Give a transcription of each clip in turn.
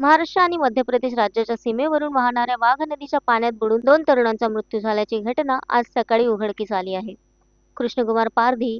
महाराष्ट्र आणि मध्य प्रदेश राज्याच्या सीमेवरून वाहणाऱ्या वाघ नदीच्या पाण्यात बुडून दोन तरुणांचा मृत्यू झाल्याची घटना आज सकाळी उघडकीस आली आहे. कृष्णकुमार पारधी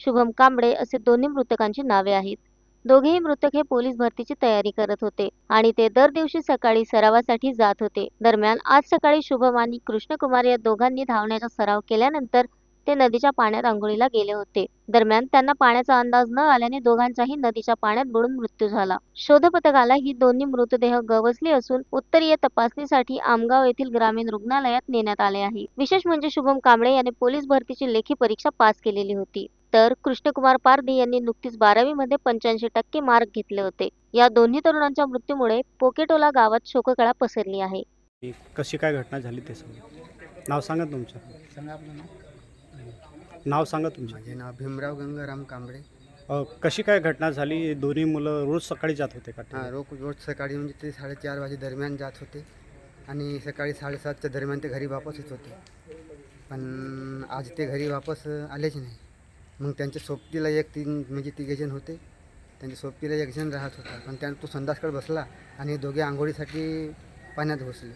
शुभम कांबळे असे दोन्ही मृतकांची नावे आहेत. दोघेही मृतक हे पोलीस भरतीची तयारी करत होते आणि ते दर दिवशी सकाळी सरावासाठी जात होते. दरम्यान आज सकाळी शुभम आणि कृष्णकुमार या दोघांनी धावण्याचा सराव केल्यानंतर ते नदीच्या पाण्यात आंघोळीला गेले होते. दरम्यान त्यांना पाण्याचा अंदाज न आल्याने दोघांचाही नदीच्या पाण्यात बुडून मृत्यू झाला. शोध पथकाला ही दोन्ही मृतदेह गवसली असून उत्तरीय तपासणीसाठी आमगाव येथील ग्रामीण रुग्णालयात नेण्यात आले आहे. विशेष म्हणजे शुभम कांबळे याने पोलीस भरतीची लेखी परीक्षा पास केलेली होती. तर कृष्णकुमार पारधी यांनी नुकतीच बारावी मध्ये पंच्याऐंशी टक्के मार्क घेतले होते. या दोन्ही तरुणांच्या मृत्यूमुळे पोकेटोला गावात शोककळा पसरली आहे. कशी काय घटना झाली ते सांगा. नाव सांगा तुमचं. सांगा आपलं नाव. नाव सांगा तुमचं. माझे नाव भीमराव गंगाराम कांबळे. अ, कशी काय घटना झाली? दोन्ही मुलं रोज सकाळी जात होते का हां रोज रोज सकाळी म्हणजे ते साडेचार वाजे दरम्यान जात होते आणि सकाळी साडेसातच्या दरम्यान ते घरी वापस येत होते. पण आज ते घरी वापस आलेच नाही. मग त्यांच्या सोबतीला एक तीन म्हणजे तिघे जण होते. त्यांच्या सोबतीला एक जण राहत होता. पण त्यानं तो संडासकडे बसला आणि दोघे आंघोळीसाठी पाण्यात घुसले.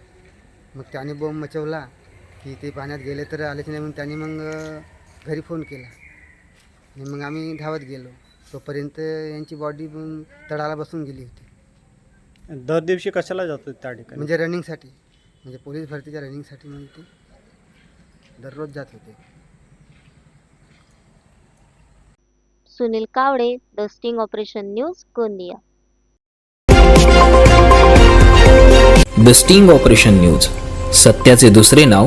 मग त्याने बोंब मचवला. की ते पाण्यात गेले तर आलेच नाही मग त्याने मग घरी फोन केला. आणि मग आम्ही धावत गेलो. तोपर्यंत यांची बॉडी तळाला बसून गेली होती. दर दिवशी कशाला जात होते त्या ठिकाणी? म्हणजे रनिंगसाठी म्हणजे पोलीस भरतीच्या रनिंगसाठी म्हणजे ते दररोज जात होते. Sunil Kawade the sting operation news Gondia. The sting operation news सत्याचे दुसरे नाव